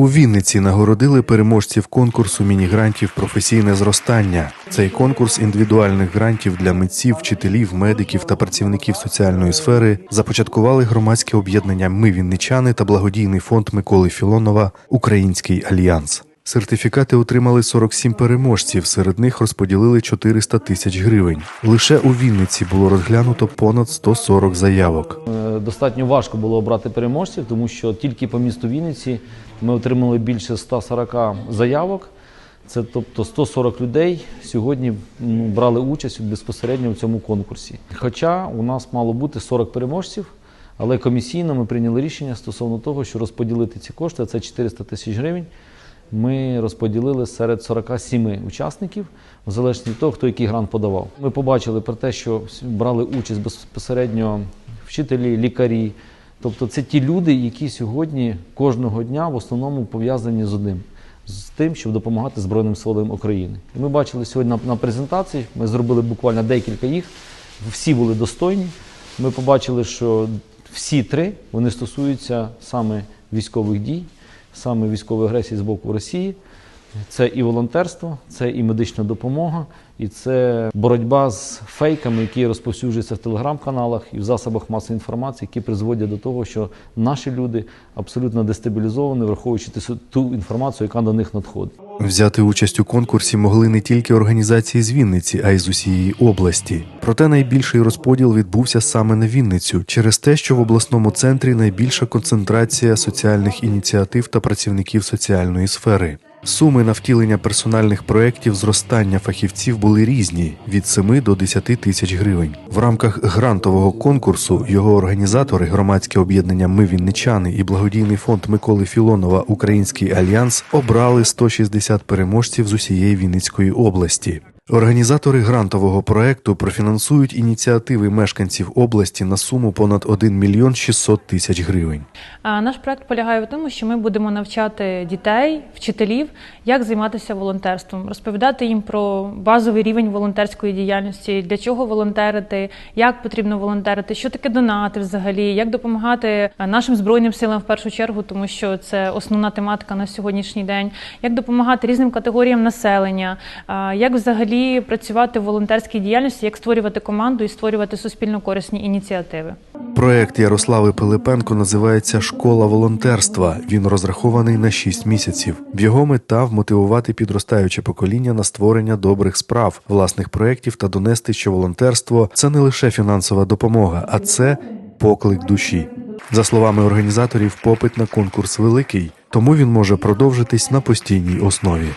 У Вінниці нагородили переможців конкурсу міні-грантів професійне зростання. Цей конкурс індивідуальних грантів для митців, вчителів, медиків та працівників соціальної сфери започаткували громадське об'єднання Ми Вінничани та благодійний фонд Миколи Філонова Український альянс. Сертифікати отримали 47 переможців. Серед них розподілили 400 тисяч гривень. Лише у Вінниці було розглянуто понад 140 заявок. Е, Достатньо важко було обрати переможців, тому що тільки по місту Вінниці ми отримали більше 140 заявок. Це тобто 140 людей сьогодні брали участь безпосередньо в цьому конкурсі. Хоча у нас мало бути 40 переможців, але комісійно ми прийняли рішення стосовно того, що розподілити ці кошти, це 400 тисяч гривень. Ми розподілили серед 47 учасників, в залежності від того, хто який грант подавав. Ми побачили про те, що брали участь безпосередньо вчителі, лікарі. Тобто це ті люди, які сьогодні кожного дня в основному пов'язані з одним. З тим, щоб допомагати Збройним силам України. І ми бачили сьогодні на, презентації, ми зробили буквально декілька їх, всі були достойні. Ми побачили, що всі три вони стосуються саме військових дій, саме військової агресії з боку Росії. Це і волонтерство, це і медична допомога, і це боротьба з фейками, які розповсюджуються в телеграм-каналах і в засобах масової інформації, які призводять до того, що наші люди абсолютно дестабілізовані, враховуючи ту- інформацію, яка до них надходить. Взяти участь у конкурсі могли не тільки організації з Вінниці, а й з усієї області. Проте найбільший розподіл відбувся саме на Вінницю через те, що в обласному центрі найбільша концентрація соціальних ініціатив та працівників соціальної сфери. Суми на втілення персональних проєктів зростання фахівців були різні від 7 до 10 тисяч гривень. В рамках грантового конкурсу його організатори, громадське об'єднання Ми Вінничани і благодійний фонд Миколи Філонова Український альянс обрали 160 переможців з усієї Вінницької області. Організатори грантового проекту профінансують ініціативи мешканців області на суму понад 1 мільйон 600 тисяч гривень. Наш проект полягає в тому, що ми будемо навчати дітей, вчителів, як займатися волонтерством, розповідати їм про базовий рівень волонтерської діяльності, для чого волонтерити, як потрібно волонтерити, що таке донати взагалі, як допомагати нашим збройним силам в першу чергу, тому що це основна тематика на сьогоднішній день, як допомагати різним категоріям населення, як взагалі працювати в волонтерській діяльності, як створювати команду і створювати суспільно корисні ініціативи. Проект Ярослави Пилипенко називається Школа волонтерства. Він розрахований на 6 місяців. В його мета вмотивувати підростаюче покоління на створення добрих справ, власних проєктів та донести, що волонтерство це не лише фінансова допомога, а це поклик душі. За словами організаторів, попит на конкурс великий, тому він може продовжитись на постійній основі.